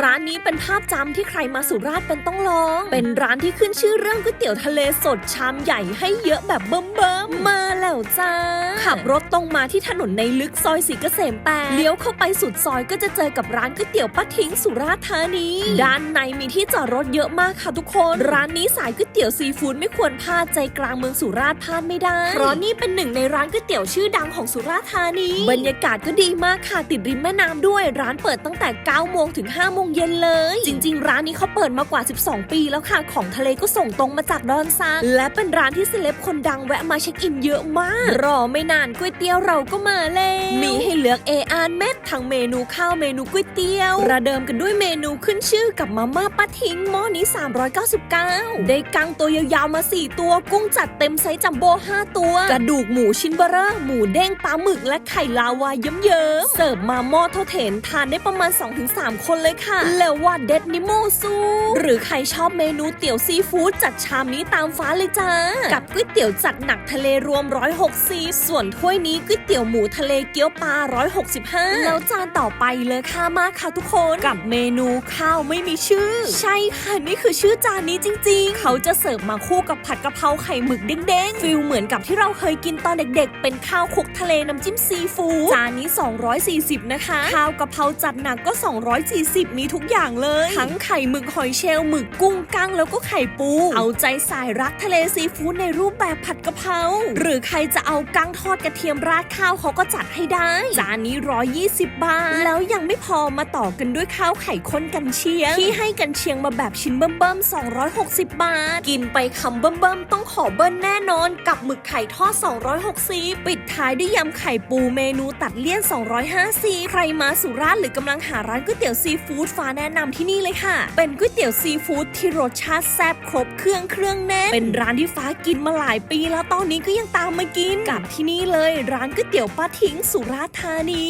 ร้านนี้เป็นภาพจำที่ใครมาสุราษฎร์เป็นต้องลอง เป็นร้านที่ขึ้นชื่อเรื่องก๋วยเตี๋ยวทะเลสดชามใหญ่ให้เยอะแบบเบิ่มเบิ่มๆมาแล้วจ้า ขับรถตรงมาที่ถนนในลึกซอยสีเกษมแปดเลี้ยวเข้าไปสุดซอยก็จะเจอกับร้านก๋วยเตี๋ยวป้าทิ้งสุราษฎร์ธานี ด้านในมีที่จอดรถเยอะมากค่ะทุกคน ร้านนี้สายก๋วยเตี๋ยวซีฟู้ดไม่ควรพลาดใจกลางเมืองสุราษฎร์พลาดไม่ได้ เพราะนี่เป็นหนึ่งในร้านก๋วยเตี๋ยวชื่อดังของสุราษฎร์ธานี บรรยากาศก็ดีมากค่ะติดริมแม่น้ำด้วย ร้านเปิดตั้งแต่9โมงถึง5โมงเย็นเลย จริง ๆ ร้านนี้เขาเปิดมากว่า 12 ปีแล้วค่ะ ของทะเลก็ส่งตรงมาจากดอนซานและเป็นร้านที่เซเลบคนดังแวะมาเช็คอินเยอะมาก รอไม่นานก๋วยเตี๋ยวเราก็มาแล้วมีให้เลือกเออานเม็ดทั้งเมนูข้าวเมนูก๋วยเตี๋ยวระเดิมกันด้วยเมนูขึ้นชื่อกับมาม่าป้าทิ้งหม้อนี้ 399 ได้กังตัวยาวๆมา 4 ตัว กุ้งจัดเต็มไซส์จัมโบ้5ตัว กระดูกหมูชิ้นเบอร์เร่หมูเด้งปลาหมึกและไข่ลาวาเยิ้มๆเสิร์ฟมาหม้อเท่าเถนทานได้ประมาณ 2-3 คนเลยค่ะ แล้วว่าเด็ดนิโมซูหรือใครชอบเมนูเตี๋ยวซีฟู้ดจัดชามนี้ตามฟ้าเลยจ้า กับก๋วยเตี๋ยวจัดหนักทะเลรวม 160 ส่วนถ้วยนี้ก๋วยเตี๋ยวหมูทะเลเกี๊ยวปลา 165 แล้วจานต่อไปเลยค่ะมากค่ะทุกคน กับเมนูข้าวไม่มีชื่อ ใช่ค่ะนี่คือชื่อจานนี้จริง ๆ เขาจะเสิร์ฟมาคู่กับผัดกะเพราไข่หมึกเด้งๆฟิลเหมือนกับที่เราเคยกินตอนเด็ก ๆ เป็นข้าวคลุกทะเลน้ำจิ้มซีฟู้ดจานนี้ 240 นะคะข้าวกะเพราจัดหนักก็ 240มีทุกอย่างเลย ทั้งไข่หมึกหอยเชลล์หมึกกุ้งกั้งแล้วก็ไข่ปู เอาใจสายรักทะเลซีฟู้ดในรูปแบบผัดกะเพราหรือใครจะเอากั้งทอดกระเทียมราดข้าวเขาก็จัดให้ได้ จานนี้ 120 บาท แล้วยังไม่พอมาต่อกันด้วยข้าวไข่ข้นกันเชียง ที่ให้กันเชียงมาแบบชิ้นเบิ่มๆ260 บาท กินไปคำเบิ่มๆต้องขอเบิ้ลแน่นอน กับหมึกไข่ทอด 260 ปิดท้ายด้วยยำไข่ปูเมนูตัดเลี่ยน 250 ใครมาสุราษฎร์หรือกำลังหาร้านก๋วยเตี๋ยวซีฟู้ดฟ้าแนะนำที่นี่เลยค่ะ เป็นก๋วยเตี๋ยวซีฟู้ดที่รสชาติแซ่บครบเครื่องเครื่องแน่น เป็นร้านที่ฟ้ากินมาหลายปีแล้วตอนนี้ก็ยังตามมากินกับที่นี่เลยร้านก๋วยเตี๋ยวป้าทิ้งสุราษฎร์ธานี